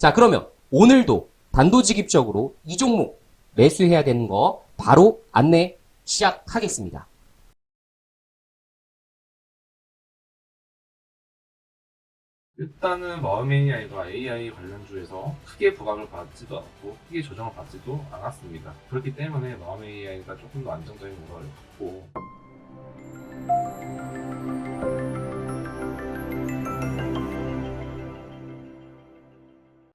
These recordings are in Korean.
자 그러면 오늘도 단도직입적으로 이 종목 매수해야 되는 거 바로 안내 시작하겠습니다. 일단은 AI가 AI 관련주에서 크게 부각을 받지도 않고 크게 조정을 받지도 않았습니다. 그렇기 때문에 AI가 조금 더 안정적인 거를 갖고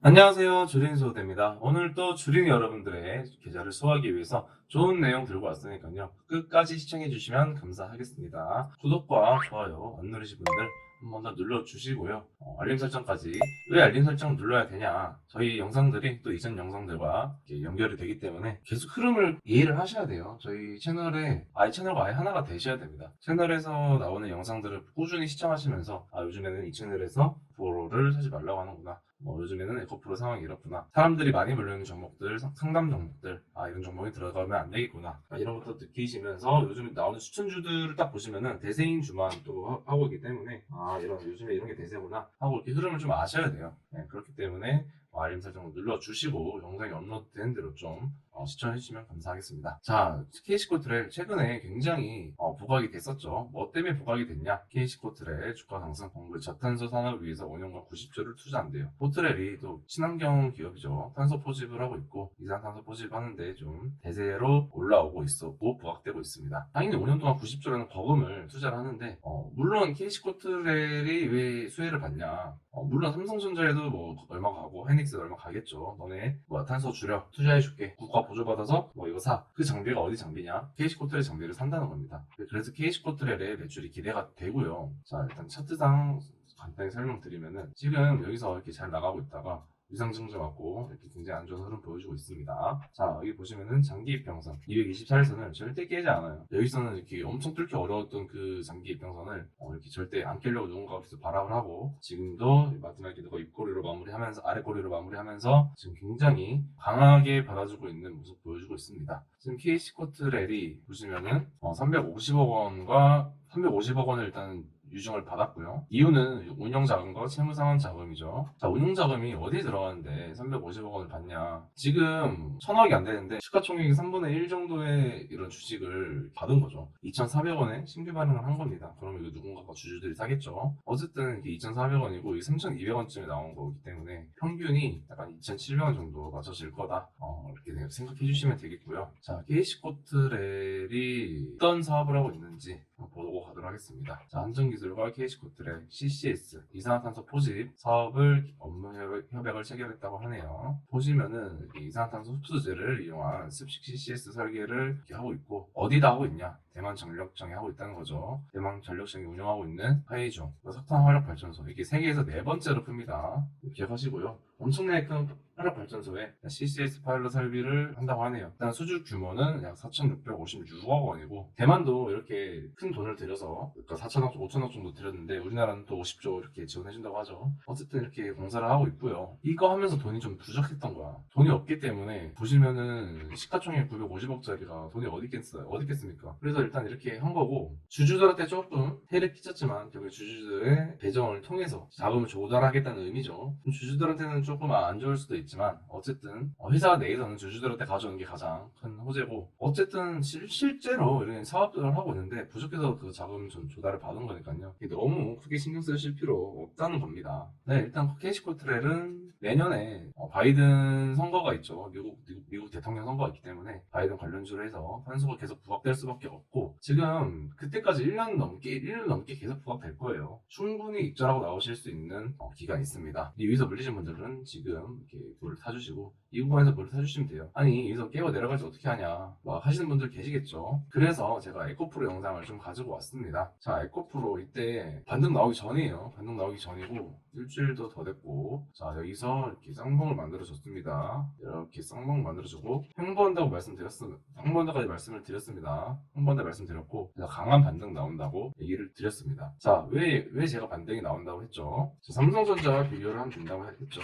안녕하세요. 주린 소대입니다. 오늘 또 주린 여러분들의 계좌를 수호하기 위해서 좋은 내용 들고 왔으니까요. 끝까지 시청해 주시면 감사하겠습니다. 구독과 좋아요 안 누르신 분들 한 번 더 눌러주시고요. 어, 알림 설정까지. 왜 알림 설정 눌러야 되냐? 저희 영상들이 또 이전 영상들과 연결이 되기 때문에 계속 흐름을 이해를 하셔야 돼요. 저희 채널에 아예 채널과 아예 하나가 되셔야 됩니다. 채널에서 나오는 영상들을 꾸준히 시청하시면서 아 요즘에는 이 채널에서 프로를 사지 말라고 하는구나. 뭐 요즘에는 에코프로 상황이 이렇구나. 사람들이 많이 몰려있는 종목들, 상- 상담 종목들, 아 이런 종목이 들어가면 안 되겠구나. 아, 이런 것도 느끼시면서 요즘 나오는 추천주들을 딱 보시면은 대세인 주만 또 하- 하고 있기 때문에 아 이런 요즘에 이런 게 대세구나 하고 이렇게 흐름을 좀 아셔야 돼요. 네, 그렇기 때문에 어, 알림 설정을 눌러주시고 영상이 업로드된 대로 좀 어, 시청해주시면 감사하겠습니다. 자, KC코트레일 최근에 굉장히 어, 부각이 됐었죠. 뭐 때문에 부각이 됐냐? KC코트레일 주가 상승 공급 저탄소 산업을 위해서 5년간 90조를 투자한대요. 포트레일이 또 친환경 기업이죠. 탄소 포집을 하고 있고 이산탄소 포집하는데 좀 대세로 올라오고 있었고 부각되고 있습니다. 당연히 5년 동안 90조라는 거금을 투자를 하는데 어, 물론 KC코트레일이 왜 수혜를 받냐? 어, 물론 삼성전자에도 뭐 얼마 가고 하이닉스 얼마 가겠죠. 너네 뭐 탄소 줄여 투자해줄게. 국가 보조받아서 뭐 이거 사. 그 장비가 어디 장비냐? KC코트레일 장비를 산다는 겁니다. 그래서 KC코트레일의 매출이 기대가 되고요. 자 일단 차트상 간단히 설명드리면은 지금 여기서 이렇게 잘 나가고 있다가 위상증자 맞고 이렇게 굉장히 안 좋은 흐름 보여주고 있습니다. 자 여기 보시면은 장기 입평선 224일선을 절대 깨지 않아요. 여기서는 이렇게 엄청 뚫기 어려웠던 그 장기 입평선을 어, 이렇게 절대 안 깨려고 누군가가 계속 바람을 하고 지금도 마지막에 누가 입꼬리로 마무리하면서 아래꼬리로 마무리하면서 지금 굉장히 강하게 받아주고 있는 모습 보여주고 있습니다. 지금 KC 코트 렐이 보시면은 어, 350억 원과 350억 원을 일단 유증을 받았고요. 이유는 운영 자금과 채무 상환 자금이죠. 자, 운용 자금이 어디에 들어가는데 350억 원을 받냐? 지금 천억이 안 되는데 시가총액이 3분의 1 정도의 이런 주식을 받은 거죠. 2,400원에 신규 발행을 한 겁니다. 그러면 이거 누군가가 주주들이 사겠죠. 어쨌든 이게 2,400원이고 3,200원쯤에 나온 거기 때문에 평균이 약간 2,700원 정도 맞춰질 거다. 어, 이렇게 생각해 주시면 되겠고요. 자, KC 코트렐이 어떤 사업을 하고 있는지 보고 가도록 하겠습니다. 자, 한전기술과 KC코트렐 CCS 이산화탄소 포집 사업을 업무 협약- 협약을 체결했다고 하네요. 보시면은 이산화탄소 흡수제를 이용한 습식 CCS 설계를 하고 있고 어디다 하고 있냐? 대만 전력청에 하고 있다는 거죠. 대만 전력청이 운영하고 있는 하이중 석탄 화력 발전소 이게 세계에서 네 번째로 큽니다. 기억하시고요. 엄청나게 큰 화력 발전소에 CCS 파일럿 설비를 한다고 하네요. 일단 수주 규모는 약 4,656억 원이고 대만도 이렇게 큰 돈을 들여서 그러니까 4천억, 5천억 정도 들였는데 우리나라는 또 50조 이렇게 지원해준다고 하죠. 어쨌든 이렇게 공사를 하고 있고요. 이거 하면서 돈이 좀 부족했던 거야. 돈이 없기 때문에 보시면은 시가총액 950억짜리가 돈이 어디 있겠어요? 어디 있겠습니까? 그래서 일단 이렇게 한 거고 주주들한테 조금 해를 끼쳤지만 결국 주주들의 배정을 통해서 자금을 조달하겠다는 의미죠. 주주들한테는 조금 안 좋을 수도 있지만 어쨌든 어, 회사 내에서는 주주들한테 가져오는 게 가장 큰 호재고 어쨌든 실, 실제로 이런 사업들을 하고 있는데 부족해서 그 자금 좀 조달을 받은 거니까요. 너무 크게 신경 쓰실 필요 없다는 겁니다. 네, 일단 캐시 코트렐은 내년에 어, 바이든 선거가 있죠. 미국, 미국, 미국 대통령 선거가 있기 때문에 바이든 관련주로 해서 환수가 계속 부각될 수밖에 없고 지금 그때까지 1년 넘게 1년 넘게 계속 부각될 거예요. 충분히 입절하고 나오실 수 있는 어, 기간이 있습니다. 여기서 물리신 분들은 지금 이렇게 물을 타주시고 이 구간에서 물을 타주시면 돼요. 아니 여기서 깨고 내려갈지 어떻게 하냐 막 하시는 분들 계시겠죠. 그래서 제가 에코프로 영상을 좀 가지고 왔습니다. 자 에코프로 이때 반등 나오기 전이에요. 반등 나오기 전이고 일주일도 더 됐고 자 여기서 이렇게 쌍봉을 만들어줬습니다. 이렇게 쌍봉 만들어주고 횡보한다고 말씀드렸습니다. 횡보한다까지 말씀을 드렸습니다. 횡보한다 말씀드렸고 강한 반등 나온다고 얘기를 드렸습니다. 자 왜 왜 제가 반등이 나온다고 했죠? 자, 삼성전자와 비교를 하면 된다고 했죠.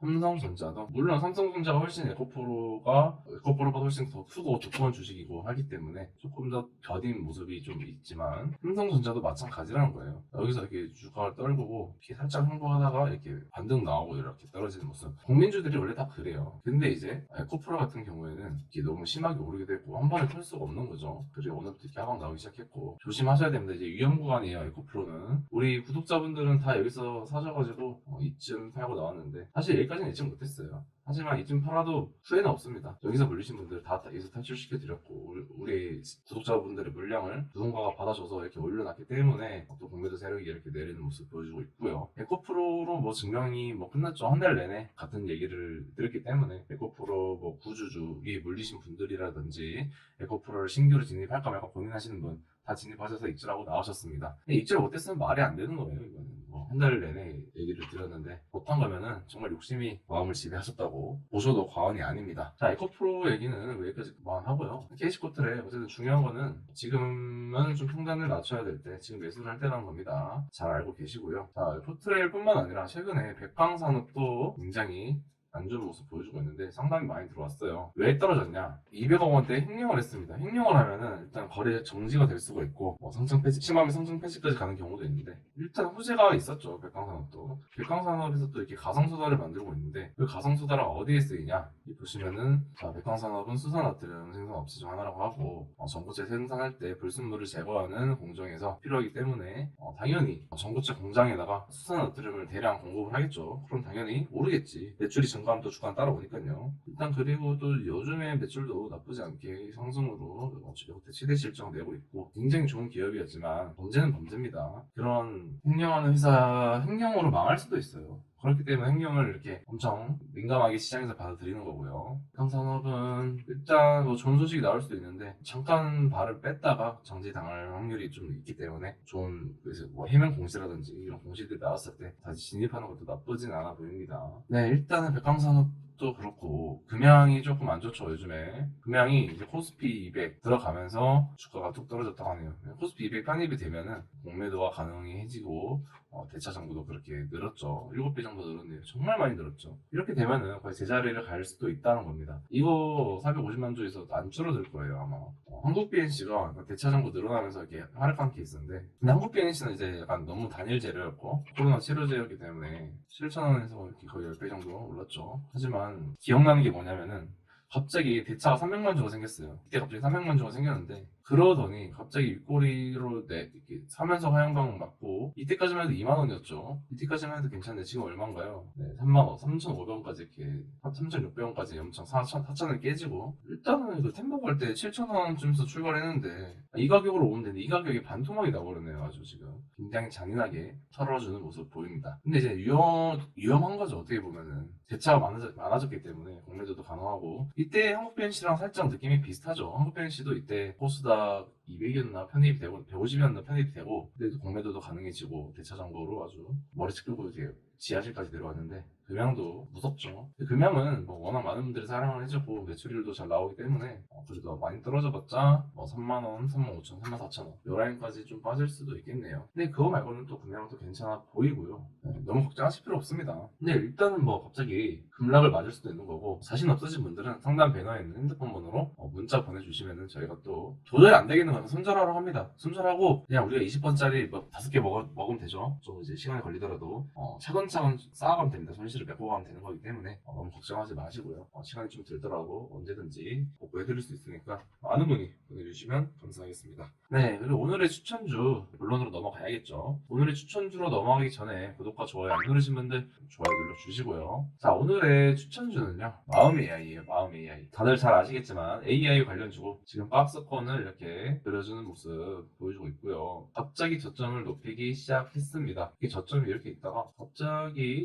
삼성전자도 물론 삼성전자가 훨씬 에코프로가 에코프로보다 훨씬 더 크고 두꺼운 주식이고 하기 때문에 조금 더 더딘 모습이 좀 있지만 삼성전자도 마찬가지라는 거예요. 여기서 이렇게 주가를 떨구고 이렇게 살짝 행보하다가 이렇게 반등 나오고 이렇게 떨어지는 모습. 국민주들이 원래 다 그래요. 근데 이제 에코프로 같은 경우에는 이게 너무 심하게 오르게 되고 한 번에 털 수가 없는 거죠. 그리고 오늘 이렇게 하방 나오기 시작했고 조심하셔야 됩니다. 이제 위험 구간이에요 에코프로는. 우리 구독자분들은 다 여기서 사셔가지고 어, 이쯤 팔고 나왔는데 사실 여기까지는 예측 못했어요. 하지만 이쯤 팔아도 후회는 없습니다. 여기서 물리신 분들 다 여기서 탈출시켜 드렸고 우리, 구독자분들의 물량을 누군가가 받아줘서 이렇게 올려놨기 때문에 또 공매도 세력이 이렇게 내리는 모습 보여주고 있고요. 에코프로로 뭐 증명이 뭐 끝났죠. 한 달 내내 같은 얘기를 드렸기 때문에 에코프로 뭐 구주주에 물리신 분들이라든지 에코프로를 신규로 진입할까 말까 고민하시는 분 다 진입하셔서 입주하고 나오셨습니다. 입주를 못했으면 말이 안 되는 거예요, 이거는. 뭐 한 달 내내 얘기를 드렸는데 못한 거면은 정말 욕심이 마음을 지배하셨다고 보셔도 과언이 아닙니다. 자 에코프로 얘기는 여기까지 그만하고요. 캐시코트래 어쨌든 중요한 거는 지금은 좀 평단을 낮춰야 될 때 지금 매수를 할 때라는 겁니다. 잘 알고 계시고요. 자 포트레일 뿐만 아니라 최근에 백방산업도 굉장히 안 좋은 모습 보여주고 있는데 상당히 많이 들어왔어요. 왜 떨어졌냐? 200억 원대 횡령을 했습니다. 횡령을 하면은 일단 거래 정지가 될 수가 있고 뭐 상승 폐지, 심하면 상승 폐지까지 가는 경우도 있는데 일단 호재가 있었죠. 백강산업도. 백강산업에서 또 이렇게 가상소다를 만들고 있는데 그 가상소다가 어디에 쓰이냐? 이 보시면은 자 백강산업은 수산화뜨름 생산 업체 중 하나라고 하고 어, 전고체 생산할 때 불순물을 제거하는 공정에서 필요하기 때문에 어, 당연히 전고체 공장에다가 수산화뜨름을 대량 공급을 하겠죠. 그럼 당연히 오르겠지. 매출이 증또 주가는 따라오니까요. 일단 그리고 또 요즘에 매출도 나쁘지 않게 상승으로 어, 역대 최대 실적 내고 있고 굉장히 좋은 기업이었지만 범죄는 범죄입니다. 그런 횡령하는 회사 횡령으로 망할 수도 있어요. 그렇기 때문에 횡령을 이렇게 엄청 민감하게 시장에서 받아들이는 거고요. 상산업은 일단 뭐 좋은 소식이 나올 수도 있는데 잠깐 발을 뺐다가 정지당할 확률이 좀 있기 때문에 좋은 그래서 뭐 해명 공시라든지 이런 공시들이 나왔을 때 다시 진입하는 것도 나쁘진 않아 보입니다. 네 일단은 백강산업 도 그렇고 금양이 조금 안 좋죠 요즘에 금양이 이제 코스피 200 들어가면서 주가가 뚝 떨어졌다고 하네요. 코스피 200 편입이 되면은 공매도가 가능해지고 어, 대차 정보도 그렇게 늘었죠. 7배 정도 늘었네요. 정말 많이 늘었죠. 이렇게 되면은 거의 제자리를 갈 수도 있다는 겁니다. 이거 450만 주에서 안 줄어들 거예요, 아마. 어, 한국 BNC가 대차 정보 늘어나면서 이렇게 하락한 케이스인데, 근데 한국 BNC는 이제 약간 너무 단일 재료였고, 코로나 치료제였기 때문에 7,000원에서 이렇게 거의 10배 정도 올랐죠. 하지만 기억나는 게 뭐냐면은, 갑자기 대차가 300만 주가 생겼어요. 그때 갑자기 300만 주가 생겼는데 그러더니 갑자기 윗꼬리로 내 이렇게 사면서 하향방 맞고 이때까지만 해도 2만 원이었죠. 이때까지만 해도 괜찮은데 지금 얼마인가요? 네, 3만 원, 3,500원까지 이렇게 3,600원까지 엄청 4,000, 4,000원 깨지고 일단은 그 템보 갈때 7,000원쯤에서 출발했는데 이 가격으로 오면 되는데 이 가격에 반토막이 나버렸네요. 아주 지금 굉장히 잔인하게 털어주는 모습 보입니다. 근데 이제 위험 위험한 거죠 어떻게 보면은 대차가 많아졌, 많아졌기 때문에 공매도도 가능하고 이때 한국 BNC랑 살짝 느낌이 비슷하죠. 한국 BNC도 이때 코스닥 200이었나 편입이 되고 150이었나 편입이 되고 근데 공매도도 가능해지고 대차 정보로 아주 머리채 끌고 이제 지하실까지 내려왔는데 금양도 무섭죠. 금양은 뭐 워낙 많은 분들이 사랑을 해주고 매출률도 잘 나오기 때문에 어, 그래도 많이 떨어져봤자 뭐 3만 원, 3만 5천, 3만 4천 원 요 라인까지 좀 빠질 수도 있겠네요. 근데 그거 말고는 또 금양도 괜찮아 보이고요. 네, 너무 걱정하실 필요 없습니다. 근데 일단은 뭐 갑자기 급락을 맞을 수도 있는 거고 자신 없으신 분들은 상단 배너에 있는 핸드폰 번호로 어, 문자 보내주시면은 저희가 또 도저히 안 되겠는 거는 손절하러 합니다. 손절하고 그냥 우리가 20번짜리 뭐 5개 먹어, 먹으면 되죠. 좀 이제 시간이 걸리더라도 어, 차근차근 쌓아가면 됩니다. 손실을 메고 가면 되는 거기 때문에 어, 너무 걱정하지 마시고요. 어, 시간이 좀 들더라도 언제든지 복구해드릴 수 있으니까 많은 문의 보내주시면 감사하겠습니다. 네, 그리고 오늘의 추천주 본론으로 넘어가야겠죠. 오늘의 추천주로 넘어가기 전에 구독과 좋아요 안 누르신 분들 좋아요 눌러주시고요. 자, 오늘의 추천주는요. 마음 AI예요. 마음 AI. 다들 잘 아시겠지만 AI 관련주고 지금 박스권을 이렇게 그려주는 모습 보여주고 있고요. 갑자기 저점을 높이기 시작했습니다. 이게 저점이 이렇게 있다가 갑자기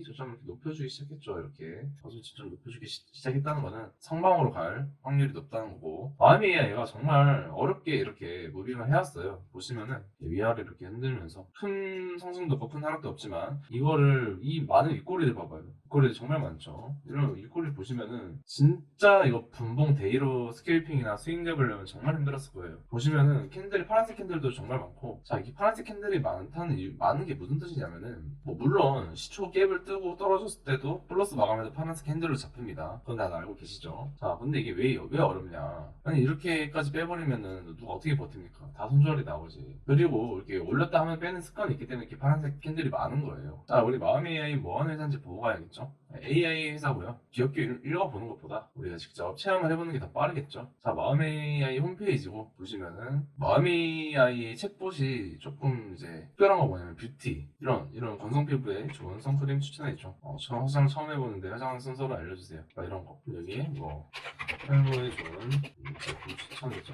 저점을 이렇게 높여주기 시작했죠. 이렇게 저점 저점 높여주기 시, 시작했다는 거는 상방으로 갈 확률이 높다는 거고 마음 AI가 정말 어렵게 이렇게 무빙을 해왔어요. 보시면은 위아래 이렇게 흔들면서 큰 상승도 없고 큰 하락도 없지만 이거를 이 많은 윗꼬리들 봐봐요. 윗꼬리들 정말 많죠. 이런 윗꼬리 보시면은 진짜 이거 분봉 데이로 스케일핑이나 스윙 잡으려면 정말 힘들었을 거예요. 보시면은 캔들이 파란색 캔들도 정말 많고 자 이게 파란색 캔들이 많다는 이유 많은 게 무슨 뜻이냐면은 뭐 물론 시초 갭을 뜨고 떨어졌을 때도 플러스 마감에서 파란색 캔들로 잡힙니다. 그건 다 알고 계시죠? 자 근데 이게 왜, 왜 어렵냐 아니 이렇게까지 빼버리면은 누가 어떻게 버팁니까? 다 손절이 나오지. 그리고 이렇게 올렸다 하면 빼는 습관이 있기 때문에 이렇게 파란색 캔들이 많은 거예요. 자 우리 마음 AI 뭐 하는 회사인지 보고 가야겠죠? AI 회사고요. 기업계 읽- 읽어보는 것보다 우리가 직접 체험을 해보는 게 더 빠르겠죠. 자, 마음 AI 홈페이지고 보시면은 마음 AI 챗봇이 조금 이제 특별한 거 뭐냐면 뷰티 이런 이런 건성 피부에 좋은 선크림 추천해줘. 어, 저 화장 처음 해보는데 화장 순서를 알려주세요. 막 이런 거 여기 뭐 탈모에 좋은 제품 추천해줘.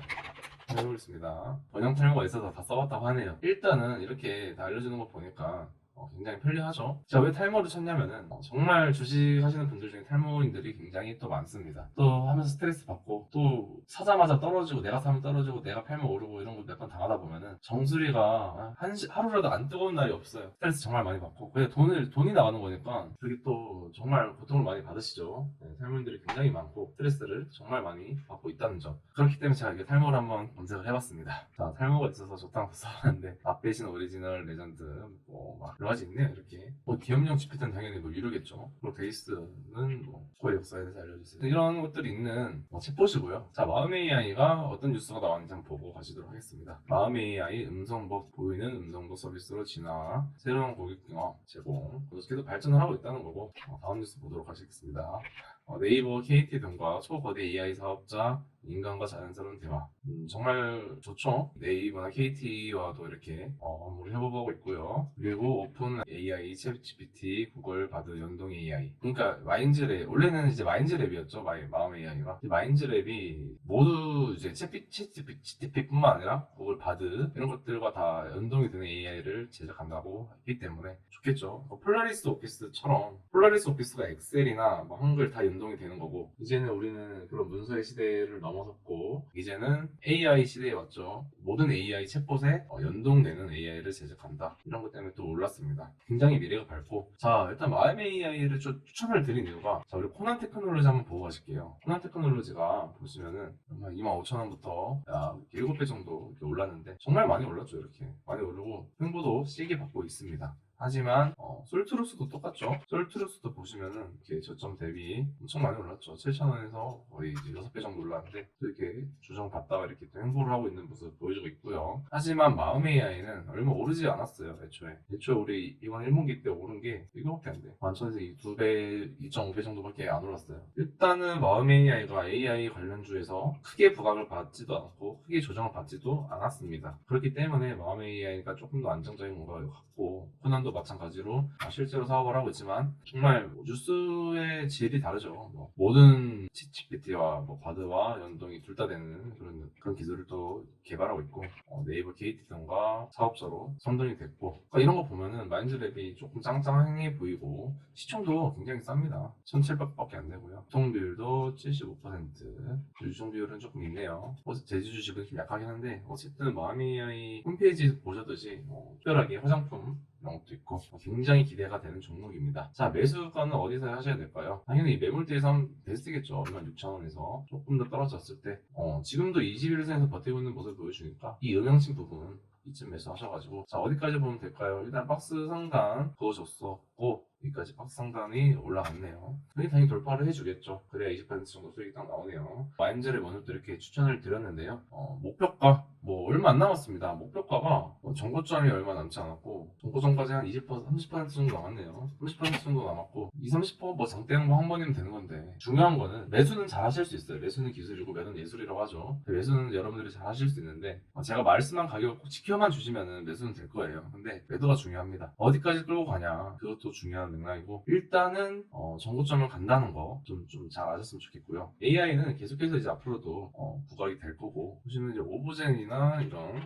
해보겠습니다. 번영 탈모가 있어서 다 써봤다고 하네요. 일단은 이렇게 다 알려주는 거 보니까 어, 굉장히 편리하죠. 제가 왜 탈모를 쳤냐면은 어, 정말 주식 하시는 분들 중에 탈모인들이 굉장히 또 많습니다. 또 하면서 스트레스 받고 또 사자마자 떨어지고 내가 사면 떨어지고 내가 팔면 오르고 이런 거 몇 번 당하다 보면은 정수리가 한 시- 하루라도 안 뜨거운 날이 없어요. 스트레스 정말 많이 받고 그냥 돈을 돈이 나가는 거니까 그게 또 정말 고통을 많이 받으시죠. 네, 탈모인들이 굉장히 많고 스트레스를 정말 많이 받고 있다는 점. 그렇기 때문에 제가 이게 탈모를 한번 검색을 해봤습니다. 자, 탈모가 있어서 좋다고 써봤는데 앞배신 오리지널 레전드 뭐막 가지 있네요. 이렇게 뭐 기업용 GPT는 당연히 뭐 유료겠죠. 베이스는 뭐 고의 역사에 대해서 알려주세요. 이런 것들이 있는 뭐 챗봇이고요. 자, 마음의 AI가 어떤 뉴스가 나왔는지 한번 보고 가시도록 하겠습니다. 마음의 AI 음성법 보이는 음성도 서비스로 진화, 새로운 고객 경험 제공. 계속 발전을 하고 있다는 거고 어, 다음 뉴스 보도록 하시겠습니다. 어, 네이버, KT 등과 초거대 AI 사업자, 인간과 자연스러운 대화. 음, 정말 좋죠. 네이버나 KT와도 이렇게 어, 업무를 해보고 있고요. 그리고 오픈 AI, 챗 GPT, 구글 바드 연동 AI. 그러니까 마인즈랩 원래는 이제 마인즈랩이었죠. 마이, 마음 AI가 마인즈랩이 모두 이제 챗 GPT뿐만 아니라 구글 바드 이런 것들과 다 연동이 되는 AI를 제작한다고 했기 때문에 좋겠죠. 뭐 폴라리스 오피스처럼 폴라리스 오피스가 엑셀이나 뭐 한글 다 연 동이 되는 거고 이제는 우리는 그런 문서의 시대를 넘어섰고 이제는 AI 시대에 왔죠. 모든 AI 챗봇에 어, 연동되는 AI를 제작한다. 이런 것 때문에 또 올랐습니다. 굉장히 미래가 밝고 자 일단 마음 AI를 좀 추천을 드린 이유가 자 우리 코난 테크놀로지 한번 보고 가실게요. 코난 테크놀로지가 보시면은 25,000원부터 약 7배 정도 올랐는데 정말 많이 올랐죠 이렇게 많이 오르고 횡보도 세게 받고 있습니다. 하지만 어, 솔트루스도 똑같죠. 솔트루스도 보시면은 이렇게 저점 대비 엄청 많이 올랐죠. 7,000원에서 거의 이제 6배 정도 올랐는데 또 이렇게 조정 받다가 이렇게 또 행보를 하고 있는 모습 보여주고 있고요. 하지만 마음 AI는 얼마 오르지 않았어요. 애초에. 애초에 우리 이번 1분기 때 오른 게 이거밖에 안 돼. 완천에서 2배, 2.5배 정도밖에 안 올랐어요. 일단은 마음 AI가 AI 관련주에서 크게 부각을 받지도 않고 크게 조정을 받지도 않았습니다. 그렇기 때문에 마음 AI가 조금 더 안정적인 건가 같고 코난도 마찬가지로 아, 실제로 사업을 하고 있지만 정말 뉴스의 질이 다르죠. 뭐 모든 GPT와 뭐 바드와 연동이 둘 다 되는 그런 그런 기술을 또 개발하고 있고 어, 네이버 KT 등과 사업자로 선정이 됐고 그러니까 이런 거 보면은 마인즈랩이 조금 짱짱해 보이고 시총도 굉장히 쌉니다. 1,700밖에 안 되고요. 유통 비율도 75% 유통 비율은 조금 있네요. 제주 주식은 좀 약하긴 한데 어쨌든 마미아이 홈페이지 보셨듯이 뭐 특별하게 화장품 것도 있고 굉장히 기대가 되는 종목입니다. 자 매수가는 어디서 하셔야 될까요? 당연히 매물대에서 베스트겠죠. 26,000원에서 조금 더 떨어졌을 때 어, 지금도 21선에서 버티고 있는 모습을 보여주니까 이 음영신 부분 이쯤 매수하셔가지고 자 어디까지 보면 될까요? 일단 박스 상단 그어줬 었고 여기까지 박스 상단이 올라갔네요. 여기 당연히 돌파를 해주겠죠. 그래야 20% 정도 수익이 딱 나오네요. 마인즈를 먼저 또 이렇게 추천을 드렸는데요. 어, 목표가 뭐 얼마 안 남았습니다. 목표가가 뭐 정고점이 얼마 남지 않았고 정고점까지 한 20% 30% 정도 남았네요. 30% 정도 남았고 2, 30%뭐 장대는 뭐한 번이면 되는 건데 중요한 거는 매수는 잘 하실 수 있어요. 매수는 기술이고 매수는 예술이라고 하죠. 매수는 여러분들이 잘 하실 수 있는데 어, 제가 말씀한 가격을 꼭 지켜만 주시면은 매수는 될 거예요. 근데 매도가 중요합니다. 어디까지 끌고 가냐 그것도 중요한 맥락이고 일단은 어, 정고점을 간다는 거 좀 좀 잘 아셨으면 좋겠고요. AI는 계속해서 이제 앞으로도 어, 부각이 될 거고 보시면 이제 오브젠이나 이런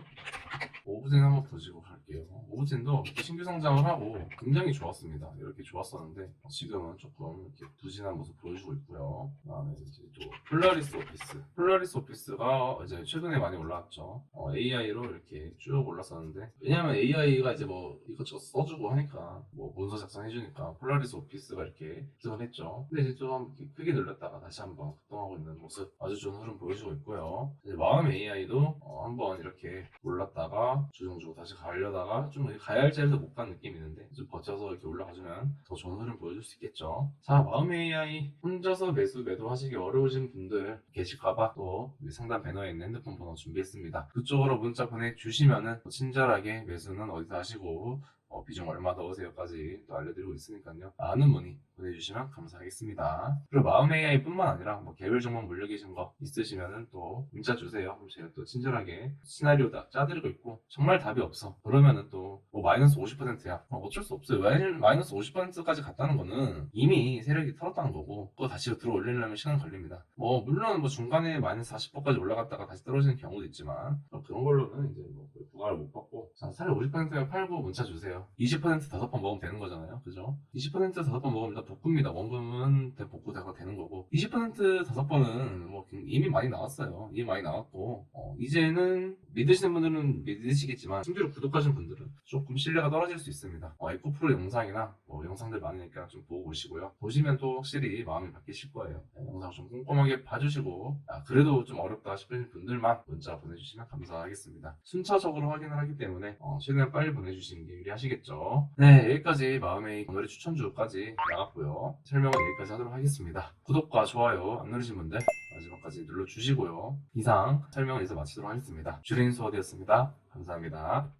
오브젠 한번 보시고 갈게요. 오브젠도 신규 성장을 하고 굉장히 좋았습니다. 이렇게 좋았었는데 지금은 조금 이렇게 부진한 모습 보여주고 있고요. 그다음에 이제 또 폴라리스 오피스. 폴라리스 오피스가 이제 최근에 많이 올라왔죠. AI로 이렇게 쭉 올랐었는데 왜냐하면 AI가 이제 뭐 이것저것 써주고 하니까 뭐 문서 작성해주니까 폴라리스 오피스가 이렇게 급등을 했죠. 근데 이제 좀 크게 늘렸다가 다시 한번 급등하고 있는 모습 아주 좋은 흐름 보여주고 있고요. 이제 마음 AI도 어, 한번 이렇게 올랐다가 조정 주고 다시 가려다가 좀 가야 할 자리에서 못간 느낌이 있는데 좀 버텨서 이렇게 올라가주면 더 좋은 흐름 보여줄 수 있겠죠. 자, 마음 AI 혼자서 매수 매도하시기 어려우신 분들 계실까봐 또 상단 배너에 있는 핸드폰 번호 준비했습니다. 그쪽으로 문자 보내주시면은 친절하게 매수는 어디서 하시고 어, 비중 얼마 넣으세요까지 또 알려드리고 있으니까요. 많은 문의 보내주시면 감사하겠습니다. 그리고 마음 AI뿐만 아니라 뭐 개별 종목 물려 계신 거 있으시면은 또 문자 주세요. 그럼 제가 또 친절하게 시나리오 다 짜드리고 있고 정말 답이 없어. 그러면은 또 뭐 마이너스 50%야. 어, 어쩔 수 없어요. 왜 마이너스 50%까지 갔다는 거는 이미 세력이 털었다는 거고 또 다시 들어 올리려면 시간 걸립니다. 뭐 물론 뭐 중간에 마이너스 40%까지 올라갔다가 다시 떨어지는 경우도 있지만 어, 그런 걸로는 이제 뭐 부가를 못 받고 자, 차라리 50%가 팔고 문자 주세요. 돼요. 20% 다섯 번 먹으면 되는 거잖아요. 그죠? 20% 다섯 번 먹으면 일단 복구입니다. 원금은 대- 복구가 되는 거고. 20% 다섯 번은 뭐 이미 많이 나왔어요. 이미 많이 나왔고, 어, 이제는 믿으시는 분들은 믿으시겠지만, 심지어 구독하신 분들은 조금 신뢰가 떨어질 수 있습니다. 어, 에코프로 영상이나 뭐 영상들 많으니까 좀 보고 오시고요. 보시면 또 확실히 마음이 바뀌실 거예요. 네, 영상 좀 꼼꼼하게 봐주시고, 아, 그래도 좀 어렵다 싶으신 분들만 문자 보내주시면 감사하겠습니다. 순차적으로 확인을 하기 때문에 어, 최대한 빨리 보내주시는 게 유리하시겠죠. 네, 여기까지 마음의 오늘의 추천주까지 나갔고요. 설명은 여기까지 하도록 하겠습니다. 구독과 좋아요 안 누르신 분들 마지막까지 눌러주시고요. 이상 설명은 이제 마치도록 하겠습니다. 주린 수어되었습니다. 감사합니다.